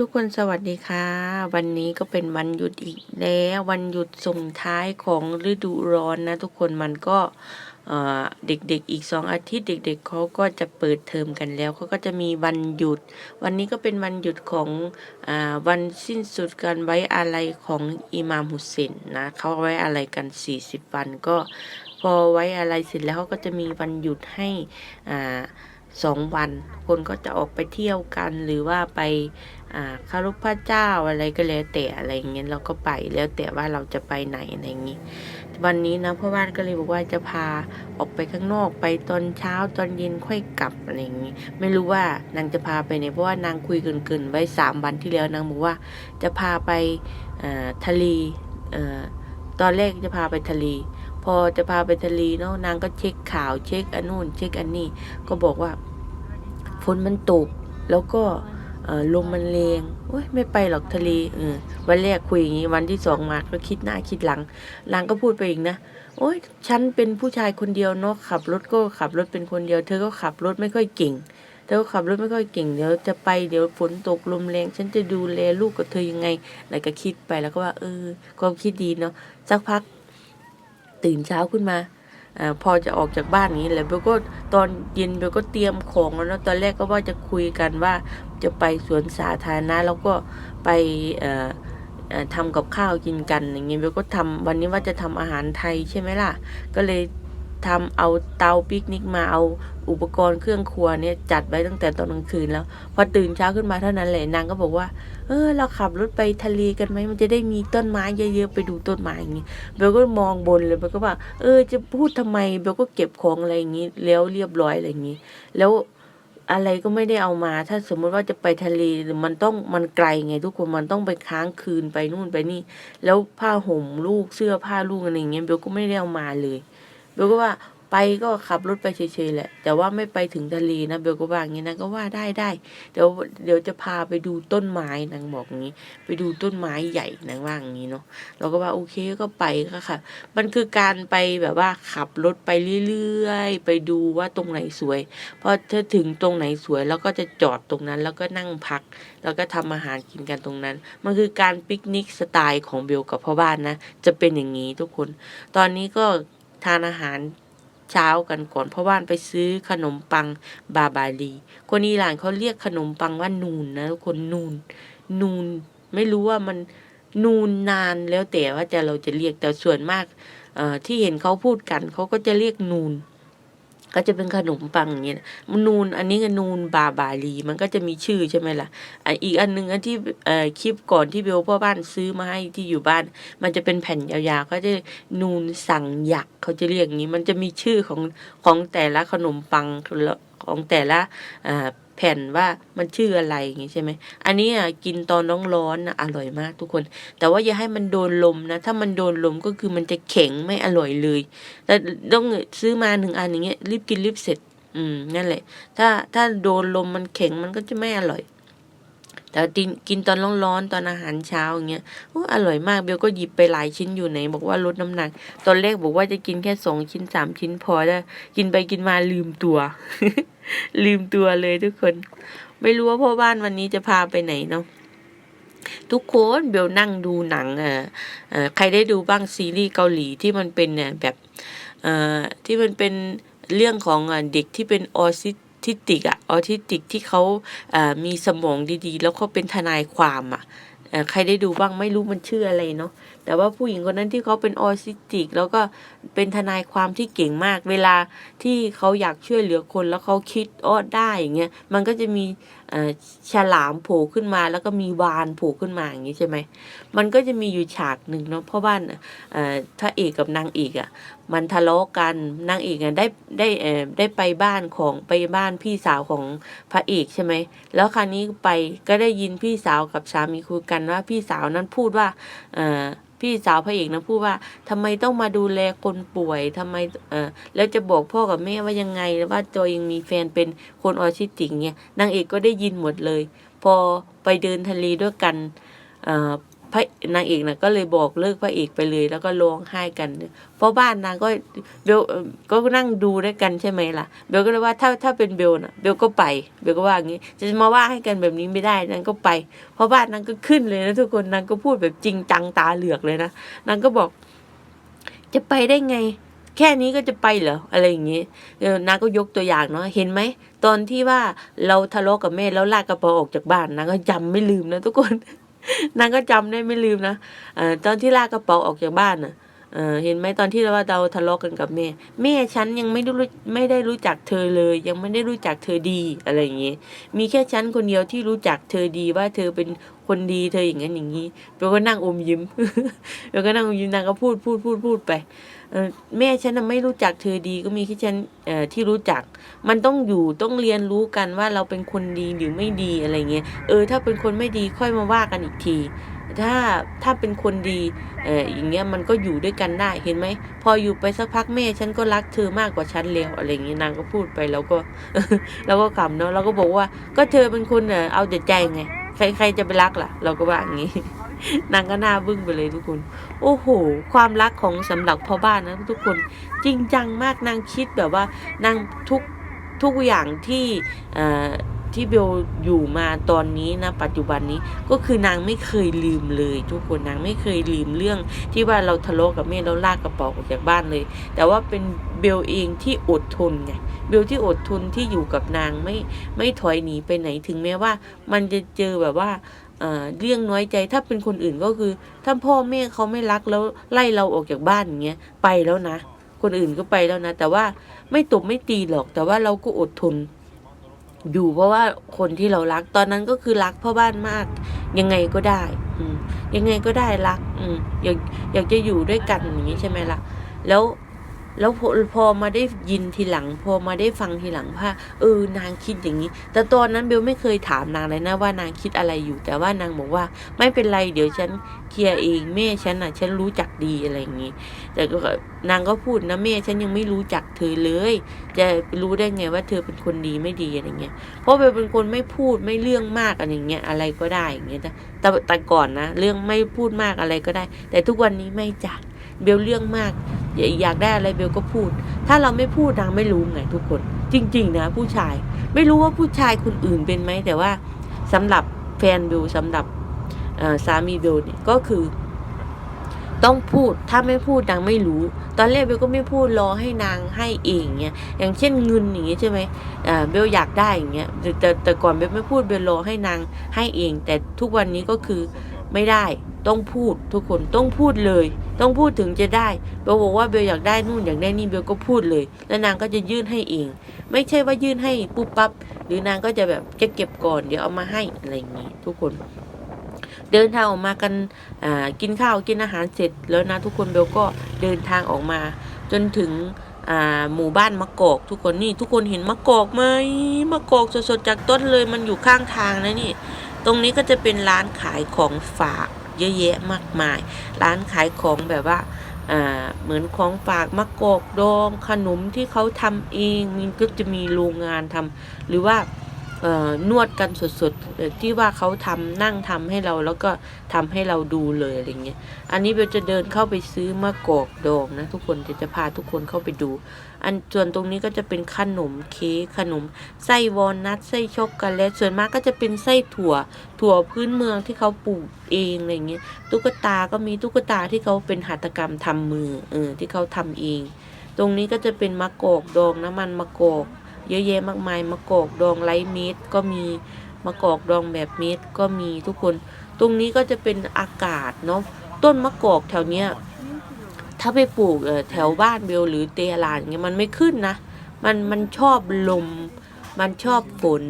ทุกคนสวัสดีค่ะ วันนี้ก็เป็นวันหยุดอีกแล้ว วันหยุดส่งท้ายของฤดูร้อนนะทุกคนมันก็เด็กๆอีกสองอาทิตย์เด็กๆเขาก็จะเปิดเทอมกันแล้วเขาก็จะมีวันหยุด วันนี้ก็เป็นวันหยุดของอวันสิ้นสุดการไว้อาลัยของอิหม่ามฮุเซนนะเขาไว้อาลัยกัน 40 วันก็พอไว้อาลัยเสร็จแล้วเขาก็จะมีวันหยุดให้อ่าสองวัน คนก็จะออกไปเที่ยวกันหรือว่าไป อ่าคารพพระเจ้าอะไรก็แล้วแต่อะไรเงี้ยเราก็ไปแล้วแต่ว่าเราจะไปไหนอะไรอย่างงี้วันนี้นะพ่อบ้านก็เลยบอกว่าจะพาออกไปข้างนอกไปตอนเช้าตอนเย็นค่อยกลับอะไรอย่างงี้ไม่รู้ว่านางจะพาไปไหนเพราะว่านางคุยเกินๆไว้สามวันที่แล้วนางบอกว่าจะพาไปทะเลตอนแรกจะพาไปทะเลพอจะพาไปทะเลเนาะนางก็เช็คข่าวเช็คอันนู่นเช็คอันนี้ก็บอกว่าฝนมันตกแล้วก็ ลมมันแรงโอ้ยไม่ไปหรอกทะเลเออวันแรกคุยอย่างนี้วันที่สองมาก็คิดหน้าคิดหลังนางก็พูดไปอีกนะโอ้ยฉันเป็นผู้ชายคนเดียวเนาะขับรถก็ขับรถเป็นคนเดียว เธอก็ขับรถไม่ค่อยเก่งเธอก็ขับรถไม่ค่อยเก่งเดี๋ยวจะไปเดี๋ยวฝนตกลมแรง ฉันจะดูแลลูกกับเธอยังไงแล้วก็คิดไปแล้วก็ว่า เออความคิดดีเนาะสักพัก ตื่นเช้าขึ้นมา อพอจะออกจากบ้านนี้แหละเบลก็ตอนเย็นเบลก็เตรียมของแล้วนะตอนแรกก็ว่าจะคุยกันว่าจะไปสวนสาธารณะแล้วก็ไปทำกับข้าวกินกันอย่างเงี้ยเบลก็ทำวันนี้ว่าจะทำอาหารไทยใช่ไหมล่ะ ก็เลย ทำเอาเตาปิกนิกมาเอาอุปกรณ์เครื่องครัวเนี่ยจัดไว้ตั้งแต่ตอนกลางคืนแล้ว พอตื่นเช้าขึ้นมาเท่านั้นแหละนางก็บอกว่า เออ เราขับรถไปทะเลกันไหมมันจะได้มีต้นไม้เยอะๆไปดูต้นไม้อย่างงี้เบลก็มองบนเลยเบลก็ว่า เออ จะพูดทำไมเบลก็เก็บของอะไรอย่างนี้แล้วเรียบร้อยอะไรอย่างนี้ แล้วอะไรก็ไม่ได้เอามา ถ้าสมมติว่าจะไปทะเลมันต้องมันไกลไง ทุกคนมันต้องไปค้างคืนไปนู่นไปนี่ แล้วผ้าห่มลูกเสื้อผ้าลูกอะไรอย่างเงี้ยเบลก็ไม่ได้เอามาเลย เบลก็ว่าไปก็ขับรถไปเฉยๆแหละ แต่ว่าไม่ไปถึงทะเลนะเบลก็ว่าอย่างนี้นะก็ว่าได้ได้เดี๋ยวเดี๋ยวจะพาไปดูต้นไม้นางบอกอย่างนี้ ไปดูต้นไม้ใหญ่นางว่าอย่างนี้เนาะเราก็ว่าโอเคก็ไปก็ค่ะ มันคือการไปแบบว่าขับรถไปเรื่อยๆไปดูว่าตรงไหนสวยพอถ้าถึงตรงไหนสวยเราก็จะจอดตรงนั้น แล้วก็นั่งพัก แล้วก็ทำอาหารกินกันตรงนั้น มันคือการปิกนิกสไตล์ของเบลกับพ่อบ้านนะจะเป็นอย่างนี้ทุกคน ตอนนี้ก็ ทานอาหารเช้ากันก่อนเพราะว่านไปซื้อขนมปังบาบาลีคนอีหร่านเขาเรียกขนมปังว่านูนนะทุกคนนูน นูน ไม่รู้ว่ามันนูนนานแล้วแต่ว่าจะเราจะเรียกแต่ส่วนมากที่เห็นเขาพูดกันเขาก็จะเรียกนูน ก็จะเป็นขนมปังอย่างเงี้ยนะนูนอันนี้ก็นูนบาบาลี มันก็จะมีชื่อใช่ไหมล่ะอีกอันหนึงอันที่คลิปก่อนที่เบลพ่อบ้านซื้อมาให้ที่อยู่บ้าน มันจะเป็นแผ่นยาวๆเขาจะนูนสั่งหยักเขาจะเรียกอย่างนี้ มันจะมีชื่อของของแต่ละขนมปังของแต่ละอ่า แผ่นว่ามันชื่ออะไรอย่างงี้ใช่ไหมอันนี้อะกินตอนน้องร้อนๆนะอร่อยมากทุกคน แต่ว่าอย่าให้มันโดนลมนะ ถ้ามันโดนลมก็คือมันจะแข็งไม่อร่อยเลย แต่ต้องซื้อมาหนึ่งอันอย่างเงี้ยรีบกินรีบเสร็จ อืมนั่นแหละ ถ้าถ้าโดนลมมันแข็งมันก็จะไม่อร่อย แต่กินกินตอนร้อนๆตอนอาหารเช้าอย่างเงี้ยโอ้อร่อยมากเบลก็หยิบไปหลายชิ้นอยู่ไหน บอกว่าลดน้ำหนัก ตอนแรกบอกว่าจะกินแค่สองชิ้นสามชิ้นพอแล้วกินไปกินมาลืมตัว ลืมตัวเลยทุกคน ไม่รู้ว่าพ่อบ้านวันนี้จะพาไปไหนเนาะทุกคนเบลนั่งดูหนังอ่อเอ่อใครได้ดูบ้างซีรีส์เกาหลีที่มันเป็นเนี่ยแบบที่มันเป็นเรื่องของเด็กที่เป็นออ ทิทิติกอะออทิสติกที่เขาเอ่อมีสมองดีๆ แล้วเขาเป็นทนายความอะเอ่อใครได้ดูบ้างไม่รู้มันชื่ออะไรเนาะ แต่ว่าผู้หญิงคนนั้นที่เขาเป็นออทิสติก แล้วก็เป็นทนายความที่เก่งมาก เวลาที่เขาอยากช่วยเหลือคนแล้วเขาคิดอ้อได้อย่างเงี้ยมันก็จะมีฉลามโผล่ขึ้นมา แล้วก็มีวานโผล่ขึ้นมาอย่างงี้ใช่ไหมมันก็จะมีอยู่ฉากหนึ่งเนาะเพราะว่าเอ่อพระเอกกับนางเอกอะมันทะเลาะกันนางเอกอะได้ได้ได้ไปบ้านของไปบ้านพี่สาวของพระเอกใช่ไหมแล้วคราวนี้ไปก็ได้ยินพี่สาวกับสามีคุยกันว่าพี่สาวนั้นพูดว่าพี่สาวพระเอกนะพูดว่าทำไมต้องมาดูแลคนป่วยทำไมเออแล้วจะบอกพ่อกับแม่ว่ายังไงว่าตัวเองมีแฟนเป็นคนออทิสติกเนี่ยนางเอกก็ได้ยินหมดเลย พอไปเดินทะเลด้วยกันเออ พระนางเอกนะก็เลยบอกเลิกพระเอกไปเลย แล้วก็ร้องไห้กันเพราะบ้านนางก็เบลก็นั่งดูด้วยกันใช่ไหมล่ะเบลก็เลยว่าถ้าถ้าเป็นเบลนะเบลก็ไปเบลก็ว่าอย่างนี้ จะมาว่าให้กันแบบนี้ไม่ได้นางก็ไป เพราะบ้านนางก็ขึ้นเลยนะทุกคนนางก็พูดแบบจริงจังตาเหลือกเลยนะนางก็บอก จะไปได้ไง แค่นี้ก็จะไปเหรออะไรอย่างงี้นางก็ยกตัวอย่างเนาะเห็นไหมตอนที่ว่าเราทะเลาะกับแม่แล้วลากกระเป๋าออกจากบ้านนางก็จำไม่ลืมนะทุกคน นางก็จำได้ไม่ลืมนะเอ่อตอนที่ลากกระเป๋าออกจากบ้านน่ะเอ่อเห็นไหมตอนที่ว่าเราทะเลาะกันกับแม่ แม่ฉันยังไม่ได้รู้ไม่ได้รู้จักเธอเลย ยังไม่ได้รู้จักเธอดีอะไรอย่างเงี้ยมีแค่ฉันคนเดียวที่รู้จักเธอดีว่าเธอเป็นคนดีเธออย่างนั้นอย่างนี้เราก็นั่งอมยิ้มเราก็นั่งอมยิ้มนางก็พูดพูดพูดพูดไป แม่ฉันไม่รู้จักเธอดีก็มีแค่ฉันเอ่อที่รู้จัก มันต้องอยู่ต้องเรียนรู้กันว่าเราเป็นคนดีหรือไม่ดีอะไรเงี้ยเออถ้าเป็นคนไม่ดีค่อยมาว่ากันอีกที ถ้าถ้าเป็นคนดีเอออย่างเงี้ยมันก็อยู่ด้วยกันได้เห็นไหมพออยู่ไปสักพักแม่ฉันก็รักเธอมากกว่าฉันแล้วอะไรเงี้ยนางก็พูดไปแล้วก็เราก็ขำเนาะเราก็บอกว่า ก็เธอเป็นคนเออเอาแต่ใจไงใครใครจะไปรักล่ะ เราก็ว่าอย่างงี้ นางก็น้าบึ้งไปเลยทุกคน โอ้โห ความรักของสำหรับพ่อบ้านนะทุกคนจริงจังมากนางคิดแบบว่านางทุกทุกอย่างที่ที่เบลอยู่มาตอนนี้นะปัจจุบันนี้ก็คือนางไม่เคยลืมเลย ทุกคนนางไม่เคยลืมเรื่อง ที่ว่าเราทะเลาะกับแม่แล้วลากกระเป๋าออกจากบ้านเลย แต่ว่าเป็นเบลเองที่อดทนไงเบลที่อดทนที่อยู่กับนางไม่ไม่ถอยหนีไปไหนถึงแม้ว่า มันจะเจอแบบว่า เรื่องน้อยใจถ้าเป็นคนอื่นก็คือ ถ้าพ่อแม่เขาไม่รักแล้วไล่เราออกจากบ้านอย่างเงี้ยไปแล้วนะ คนอื่นก็ไปแล้วนะ แต่ว่าไม่ตบไม่ตีหรอก แต่ว่าเราก็อดทน อยู่เพราะว่าคนที่เรารักตอนนั้นก็คือรักพ่อบ้านมาก ยังไงก็ได้อืยังไงก็ได้รัก อืมอยากอยากจะอยู่ด้วยกันอย่างนี้ใช่ไหมล่ะ แล้ว แล้วพอพอมาได้ยินทีหลัง พอมาได้ฟังทีหลังว่าเออนางคิดอย่างนี้ แต่ตอนนั้นเบลไม่เคยถามนางเลยนะว่านางคิดอะไรอยู่ แต่ว่านางบอกว่าไม่เป็นไรเดี๋ยวฉันเคลียร์เองแม่ฉันอะ ฉันรู้จักดีอะไรอย่างนี้ แต่ก็นางก็พูดนะแม่ฉันยังไม่รู้จักเธอเลย จะรู้ได้ไงว่าเธอเป็นคนดีไม่ดีอะไรเงี้ยเพราะเบลเป็นคนไม่พูดไม่เรื่องมากอะไรเงี้ยอะไรก็ได้อย่างเงี้ยแต่แต่ก่อนนะเรื่องไม่พูดมากอะไรก็ได้ แต่ทุกวันนี้ไม่จ้ะ เบลเรื่องมาก อยากได้อะไรเบลก็พูด ถ้าเราไม่พูดนางไม่รู้ไงทุกคน จริง ๆ นะ ผู้ชายไม่รู้ว่าผู้ชายคนอื่นเป็นไหมแต่ว่าสำหรับแฟนเบลสำหรับสามีเบลเนี่ยก็คือ ต้องพูดถ้าไม่พูดนางไม่รู้ ตอนแรกเบลก็ไม่พูดรอให้นางให้เองเงี้ยอย่างเช่นเงินอย่างเงี้ยใช่ไหมเบลอยากได้อย่างเงี้ยแต่แต่ก่อนเบลไม่พูดเบลรอให้นางให้เอง แต่ทุกวันนี้ก็คือ ไม่ได้ ต้องพูดทุกคนต้องพูดเลย ต้องพูดถึงจะได้เบลบอกว่าเบลอยากได้นู่นอยากได้นี่เบลก็พูดเลย แล้วนางก็จะยื่นให้เอง ไม่ใช่ว่ายื่นให้ปุ๊บปั๊บหรือนางก็จะแบบจะเก็บก่อนเดี๋ยวเอามาให้อะไรอย่างงี้ทุกคน เดินทางออกมากันอ่ากินข้าวกินอาหารเสร็จ แล้วนะทุกคนเบลก็เดินทางออกมา จนถึงอ่าหมู่บ้านมะกอก ทุกคนนี่ทุกคนเห็นมะกอกไหมมะกอกสดๆจากต้นเลยมันอยู่ข้างทางนะนี่ ตรงนี้ก็จะเป็นร้านขายของฝากเยอะแยะมากมาย ร้านขายของแบบว่าเหมือนของฝากมะกอกดองขนมที่เขาทำเองมันก็จะมีโรงงานทำหรือว่า นวดกันสดๆที่ว่าเขาทำนั่งทำให้เราแล้วก็ทำให้เราดูเลยอะไรเงี้ย อันนี้เบลจะเดินเข้าไปซื้อมะกอกดองนะ ทุกคนจะจะพาทุกคนเข้าไปดู อันส่วนตรงนี้ก็จะเป็นขนมเค้กขนมไส้วอลนัทไส้ช็อกโกแลตส่วนมากก็จะเป็นไส้ถั่ว ถั่วพื้นเมืองที่เขาปลูกเองอะไรเงี้ยตุ๊กตาก็มีตุ๊กตาที่เขาเป็นหัตถกรรมทำมือเออที่เขาทำเอง ตรงนี้ก็จะเป็นมะกอกดองน้ำมันมะกอก เยอะแยะมากมายมะกอกดองไร้เม็ดก็มีมะกอกดองแบบเม็ดก็มีทุกคน ตรงนี้ก็จะเป็นอากาศเนาะต้นมะกอกแถวเนี้ยถ้าไปปลูกเอ่อแถวบ้านเบลหรือเตลานอย่างเงี้ยมันไม่ขึ้นนะ มันมันชอบลม มันชอบฝน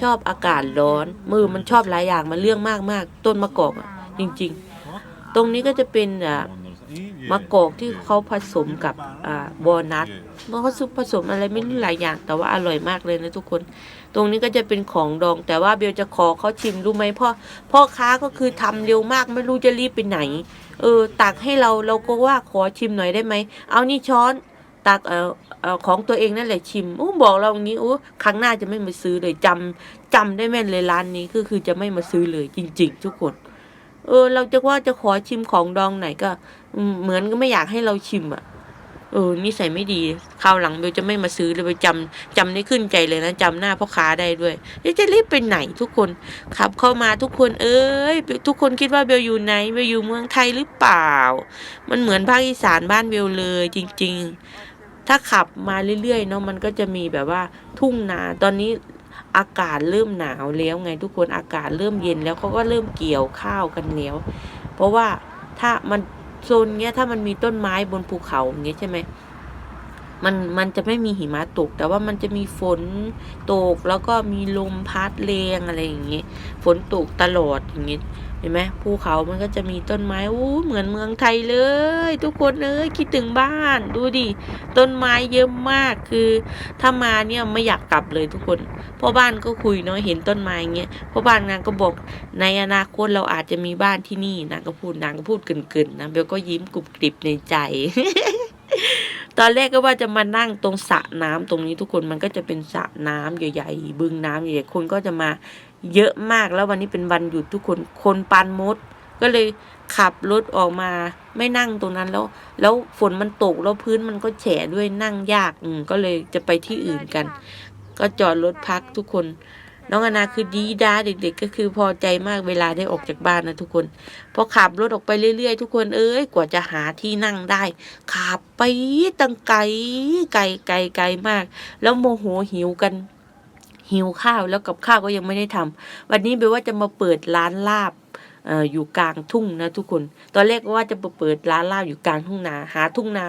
ชอบอากาศร้อน มือมันชอบหลายอย่างมันเรื่องมากมากต้นมะกอกอะจริง ๆ ตรงนี้ก็จะเป็นอ่า มะกอกที่เขาผสมกับอ่าวอลนัทเขาซุปผสมอะไรไม่รู้หลายอย่าง แต่ว่าอร่อยมากเลยนะทุกคน ตรงนี้ก็จะเป็นของดอง แต่ว่าเบลจะขอเขาชิมรู้ไหมพ่อพ่อค้าก็คือทำเร็วมากไม่รู้จะรีบไปไหน เออตักให้เราเราก็ว่าขอชิมหน่อยได้ไหมเอานี่ช้อนตักเออเออของตัวเองนั่นแหละชิมอู้บอกเราอย่างนี้อู้ครั้งหน้าจะไม่มาซื้อเลยจำจำได้แม่นเลยร้านนี้ก็คือจะไม่มาซื้อเลยจริง ๆ ทุกคน เออ เราจะว่าจะขอชิมของดองไหนก็เหมือนก็ไม่อยากให้เราชิมอะเออนิสัยไม่ดีคราวหลังเบลจะไม่มาซื้อเลยเบลจำจำได้ขึ้นใจเลยนะจำหน้าพ่อค้าได้ด้วยจะรีบไปไหนทุกคนขับเข้ามาทุกคน เอ้ยทุกคนคิดว่าเบลอยู่ไหนเบลอยู่เมืองไทยหรือเปล่า มันเหมือนภาคอีสานบ้านเบลเลยจริง ๆ ถ้าขับมาเรื่อยๆเนาะมันก็จะมีแบบว่าทุ่งนาตอนนี้ อากาศเริ่มหนาวแล้วไงทุกคนอากาศเริ่มเย็นแล้วเขาก็เริ่มเกี่ยวข้าวกันแล้ว เพราะว่าถ้ามันโซนเงี้ยถ้ามันมีต้นไม้บนภูเขาอย่างเงี้ยใช่ไหม มันมันจะไม่มีหิมะตก แต่ว่ามันจะมีฝนตกแล้วก็มีลมพัดแรงอะไรอย่างเงี้ยฝนตกตลอดอย่างเงี้ยเห็นไหมภูเขามันก็จะมีต้นไม้อู้เหมือนเมืองไทยเลย ทุกคนเอ้ยคิดถึงบ้าน ดูดิต้นไม้เยอะมากคือถ้ามาเนี่ยไม่อยากกลับเลยทุกคนพ่อบ้านก็คุยเนาะเห็นต้นไม้เงี้ยพ่อบ้านนางก็บอกในอนาคตเราอาจจะมีบ้านที่นี่นางก็พูดนางก็พูดเกินๆนะเบลก็ยิ้มกรุบกริบในใจ ตอนแรกก็ว่าจะมานั่งตรงสระน้ำตรงนี้ทุกคนมันก็จะเป็นสระน้ำใหญ่ๆบึงน้ำใหญ่ๆคนก็จะมาเยอะมากแล้ววันนี้เป็นวันหยุดทุกคนคนปานมด ก็เลยขับรถออกมาไม่นั่งตรงนั้นแล้ว แล้วฝนมันตกแล้วพื้นมันก็แฉะด้วยนั่งยากอืก็เลยจะไปที่อื่นกัน ก็จอดรถพักทุกคน น้องอนาคือดีด้าเด็ก ๆ ก็คือพอใจมากเวลาได้ออกจากบ้านนะทุกคน พอขับรถออกไปเรื่อย ๆ ทุกคนเอ้ยกว่าจะหาที่นั่งได้ขับไปตั้งไกลไกลไกลไกลมาก แล้วโมโหหิวกัน หิวข้าวแล้วกับข้าวก็ยังไม่ได้ทำวันนี้เบลว่าจะมาเปิดร้านลาบอยู่กลางทุ่งนะทุกคน ตอนแรกก็ว่าจะเปิดร้านลาบอยู่กลางทุ่งนา หาทุ่งนา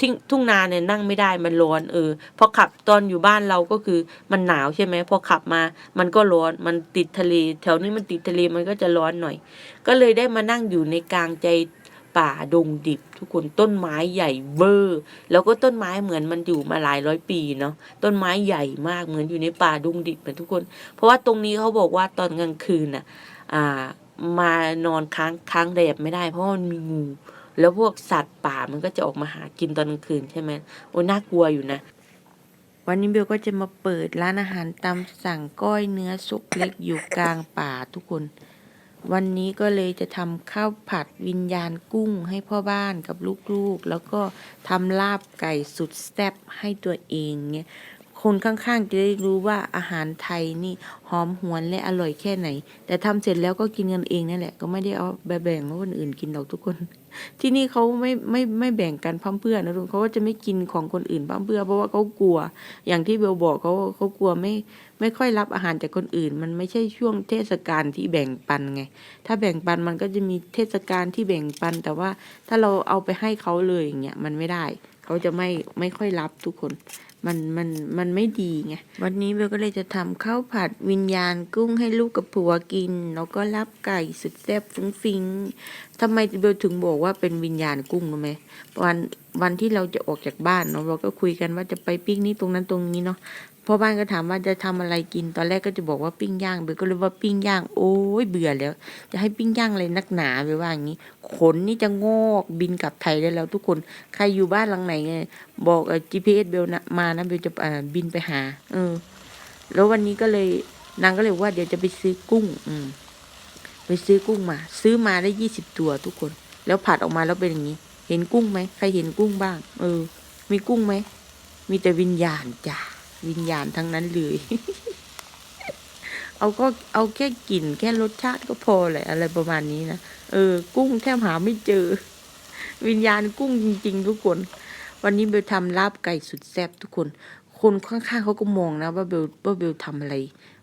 ทิ้งทุ่งนาเนี่ยนั่งไม่ได้มันร้อนเออพอขับตอนอยู่บ้านเราก็คือมันหนาวใช่ไหมพอขับมา มันก็ร้อนมันติดทะเลแถวนี้มันติดทะเลมันก็จะร้อนหน่อย ก็เลยได้มานั่งอยู่ในกลางใจป่าดงดิบ ทุกคนต้นไม้ใหญ่เวอร์ แล้วก็ต้นไม้เหมือนมันอยู่มาหลายร้อยปีเนาะต้นไม้ใหญ่มากเหมือนอยู่ในป่าดงดิบนทุกคน เพราะว่าตรงนี้เขาบอกว่าตอนกลางคืนน่ะ อ่ามานอนค้างค้างแดดไม่ได้ เพราะมันมีงู แล้วพวกสัตว์ป่ามันก็จะออกมาหากินตอนกลางคืนใช่ไหมโอ้น่ากลัวอยู่นะ วันนี้เบลก็จะมาเปิดร้านอาหารตามสั่งก้อยเนื้อสุกเล็กอยู่กลางป่าทุกคน วันนี้ก็เลยจะทำข้าวผัดวิญญาณกุ้งให้พ่อบ้านกับลูกๆ แล้วก็ทำลาบไก่สุดแซ่บให้ตัวเองเนี่ยคนข้างๆจะได้รู้ว่าอาหารไทยนี่หอมหวนและอร่อยแค่ไหน แต่ทำเสร็จแล้วก็กินกันเองนั่นแหละ ก็ไม่ได้เอาไปแบ่งให้คนอื่นกินหรอกทุกคน ที่นี่เขาไม่ไม่ไม่แบ่งกันพั่มเพื่อนนะทุกคนเขาก็จะไม่กินของคนอื่นพั่มเพื่อ เพราะว่าเขากลัว อย่างที่เบลบอกเขาเขากลัวไม่ไม่ค่อยรับอาหารจากคนอื่น มันไม่ใช่ช่วงเทศกาลที่แบ่งปันไง ถ้าแบ่งปันมันก็จะมีเทศกาลที่แบ่งปัน แต่ว่าถ้าเราเอาไปให้เขาเลยอย่างเงี้ยมันไม่ได้ เขาจะไม่ไม่ค่อยรับทุกคน มันมันมันไม่ดีไงวันนี้เบลก็เลยจะทำข้าวผัดวิญญาณกุ้งให้ลูกกับผัวกิน แล้วก็รับไก่สุดแซ่บฟุ้งฟิงทำไมเบลถึงบอกว่าเป็นวิญญาณกุ้งรู้ไหมวันวันที่เราจะออกจากบ้านเนาะเราก็คุยกันว่าจะไปปิ้งนี่ตรงนั้นตรงนี้เนาะ พ่อบ้านก็ถามว่าจะทำอะไรกินตอนแรกก็จะบอกว่าปิ้งย่างเบลก็เลยว่าปิ้งย่างโอ้ยเบื่อแล้ว จะให้ปิ้งย่างอะไรนักหนาเบลว่าอย่างนี้ ขนนี่จะงอกบินกลับไทยได้แล้ว ทุกคนใครอยู่บ้านหลังไหนไงบอกเอ่อ GPS เบลนะมานะเบลจะเอ่อบินไปหา เออ แล้ววันนี้ก็เลยนางก็เลยว่าเดี๋ยวจะไปซื้อกุ้ง อืม ไปซื้อกุ้งมา ซื้อมาได้ยี่สิบตัวทุกคน แล้วผัดออกมาแล้วเป็นอย่างนี้ เห็นกุ้งไหมใครเห็นกุ้งบ้าง เออ มีกุ้งไหมมีแต่วิญญาณจ้ะ วิญญาณทั้งนั้นเลย เอาก็เอาแค่กลิ่นแค่รสชาติก็พอแหละอะไรประมาณนี้นะ เออ กุ้งแทบหาไม่เจอ วิญญาณกุ้งจริง ๆ ทุกคน วันนี้เบลทำลาบไก่สุดแซ่บทุกคน คนข้างๆเขาก็มองนะว่าเบลว่าเบลทำอะไร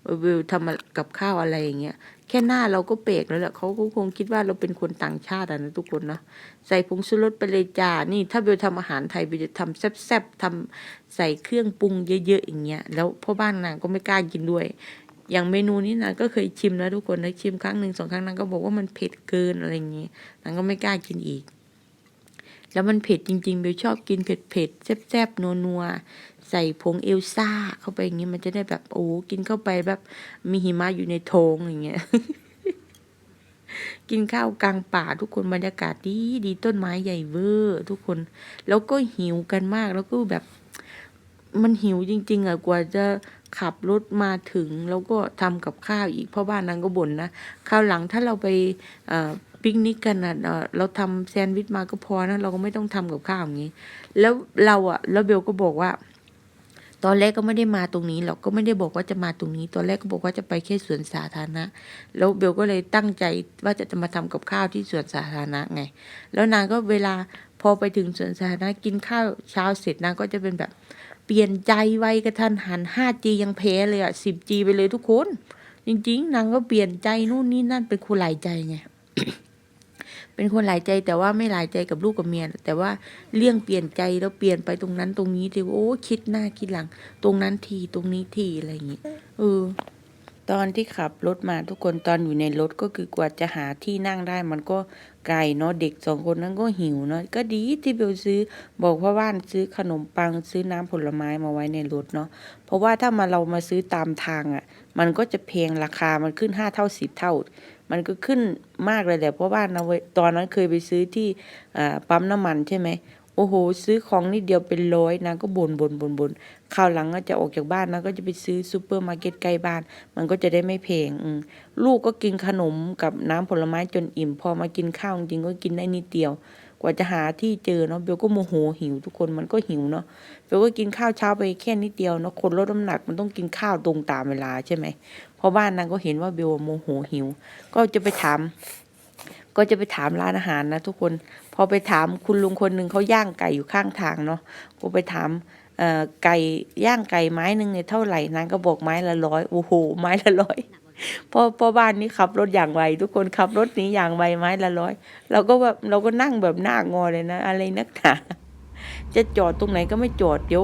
ว่าเบลทำกับข้าวอะไรอย่างเงี้ย แค่หน้าเราก็เปรกแล้วแหละเขาก็คงคิดว่าเราเป็นคนต่างชาติอะนะทุกคนนะใส่ผงชูรสไปเลยจ้านี่ ถ้าเบลทำอาหารไทยเบลจะทำแซ่บๆทำใส่เครื่องปรุงเยอะๆอย่างเงี้ยแล้วพ่อบ้านนางก็ไม่กล้ากินด้วย อย่างเมนูนี้นางก็เคยชิมแล้วทุกคนนะชิมครั้งหนึ่งสองครั้งนางก็บอกว่ามันเผ็ดเกินอะไรอย่างงี้นางก็ไม่กล้ากินอีก แล้วมันเผ็ดจริงๆเบลชอบกินเผ็ดๆแซ่บๆนัวๆใส่ผงเอลซ่าเข้าไปอย่างงี้มันจะได้แบบโอ้กินเข้าไปแบบมีหิมะอยู่ในท้องอย่างเงี้ยกินข้าวกลางป่าทุกคนบรรยากาศดีดีต้นไม้ใหญ่เวอร์ทุกคน แล้วก็หิวกันมากแล้วก็แบบ มันหิวจริง ๆอะกว่าจะขับรถมาถึง แล้วก็ทำกับข้าวอีกเพราะบ้านนางก็บ่นนะคราวหลังถ้าเราไป ปิกนิกกันอะเราทำแซนด์วิชมาก็พอนะเราก็ไม่ต้องทำกับข้าวอย่างนี้ แล้วเราอะ แล้วเบลก็บอกว่า ตอนแรกก็ไม่ได้มาตรงนี้หรอกก็ไม่ได้บอกว่าจะมาตรงนี้ ตอนแรกก็บอกว่าจะไปแค่สวนสาธารณะ แล้วเบลก็เลยตั้งใจว่าจะจะมาทำกับข้าวที่สวนสาธารณะไง แล้วนางก็เวลาพอไปถึงสวนสาธารณะกินข้าวเช้าเสร็จนางก็จะเป็นแบบ เปลี่ยนใจไวกระทันหัน 5G ยังแพ้เลยอะ 10G ไปเลยทุกคนจริงๆนางก็เปลี่ยนใจนู่นนี่นั่นเป็นคนหลายใจไง เป็นคนหลายใจแต่ว่าไม่หลายใจกับลูกกับเมียแต่ว่าเรื่องเปลี่ยนใจแล้วเปลี่ยนไปตรงนั้นตรงนี้ทีโอ้คิดหน้าคิดหลัง ตรงนั้นทีตรงนี้ทีอะไรอย่างงี้เออตอนที่ขับรถมาทุกคนตอนอยู่ในรถก็คือกว่าจะหาที่นั่งได้มันก็ไกลเนาะเด็กสองคนนั้นก็หิวเนาะก็ดีที่เบลซื้อบอกพ่อบ้านซื้อขนมปังซื้อน้ำผลไม้มาไว้ในรถเนาะเพราะว่าถ้ามาเรามาซื้อตามทางอะ่ะ มันก็จะแพงราคามันขึ้นห้าเท่าสิบเท่า มันก็ขึ้นมากเลยแหละเพราะว่านะเว้ยตอนนั้นเคยไปซื้อที่ปั๊มน้ำมันใช่ไหมโอ้โห ซื้อของนิดเดียวเป็นร้อยนางก็บนบนบนบนคราวหลังก็จะออกจากบ้านนะก็จะไปซื้อซูเปอร์มาร์เก็ตใกล้บ้าน มันก็จะได้ไม่แพงลูกก็กินขนมกับน้ำผลไม้จนอิ่ม พอมากินข้าวจริงก็กินได้นิดเดียว กว่าจะหาที่เจอเนาะเบลก็โมโหหิวทุกคนมันก็หิวเนาะเบลก็กินข้าวเช้าไปแค่นิดเดียวเนาะคนลดน้ำหนักมันต้องกินข้าวตรงตามเวลาใช่ไหม พราะบ้านนางก็เห็นว่าเบลโมโหหิว ก็จะไปถาม ก็จะไปถามร้านอาหารนะทุกคน พอไปถามคุณลุงคนหนึ่งเขาย่างไก่อยู่ข้างทางเนาะก็ไปถามไก่ย่างไก่ไม้หนึ่งเนี่ยเท่าไหร่นางก็บอกไม้ละร้อยโอ้โหไม้ละร้อยพอพอบ้านนี้ขับรถอย่างไวทุกคนขับรถหนี้อย่างไวไม้ละร้อยเราก็แบบเราก็นั่งแบบหน้างอเลยนะ อะไรนักหนาจะจอดตรงไหนก็ไม่จอดเดี๋ยว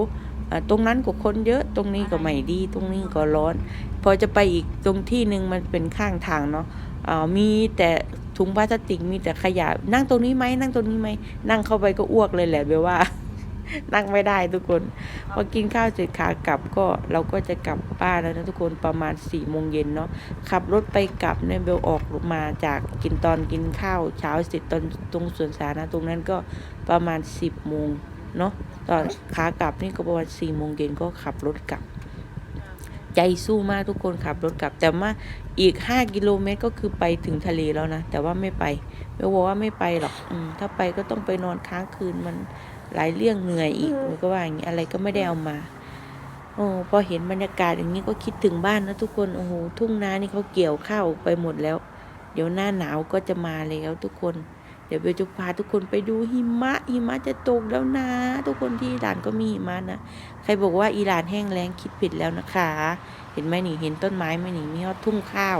ตรงนั้นก็คนเยอะตรงนี้ก็ไม่ดีตรงนี้ก็ร้อน พอจะไปอีกตรงที่หนึ่งมันเป็นข้างทางเนาะมีแต่ถุงพลาสติกมีแต่ขยะ นั่งตรงนี้ไหมนั่งตรงนี้ไหมนั่งเข้าไปก็อ้วกเลยแหละเบลว่า นั่งไม่ได้ทุกคน พอกินข้าวเสร็จขากลับก็เราก็จะกลับบ้านแล้วนะทุกคนประมาณสี่โมงเย็นเนาะขับรถไปกลับเนี่ยเบลออกมาจากกินตอนกินข้าวเช้าเสร็จตอนตรงสวนสาธารณะตรงนั้นก็ประมาณสิบโมง เนาะตอนขากลับนี่ก็ประมาณสี่โมงเย็นก็ขับรถกลับ ใจสู้มากทุกคนขับรถกลับ แต่ว่าอีกห้ากิโลเมตรก็คือไปถึงทะเลแล้วนะ แต่ว่าไม่ไปเบลบอกว่าไม่ไปหรอกอมถ้าไปก็ต้องไปนอนค้างคืนมันหลายเรื่องเหนื่อยอีกมันก็ว่าอย่างนี้อะไรก็ไม่ได้เอามาโอ้พอเห็นบรรยากาศอย่างนี้ก็คิดถึงบ้านนะทุกคนโอ้โหทุ่งนานี่เขาเกี่ยวข้าวไปหมดแล้ว เดี๋ยวหน้าหนาวก็จะมาแล้วทุกคน เดี๋ยวเบลจะพาทุกคนไปดูหิมะ หิมะจะตกแล้วนะ ทุกคนที่อิหร่านก็มีหิมะนะ ใครบอกว่าอิหร่านแห้งแล้งคิดผิดแล้วนะคะ เห็นไหมนี่เห็นต้นไม้ไหมนี่มีฮอดทุ่งข้าว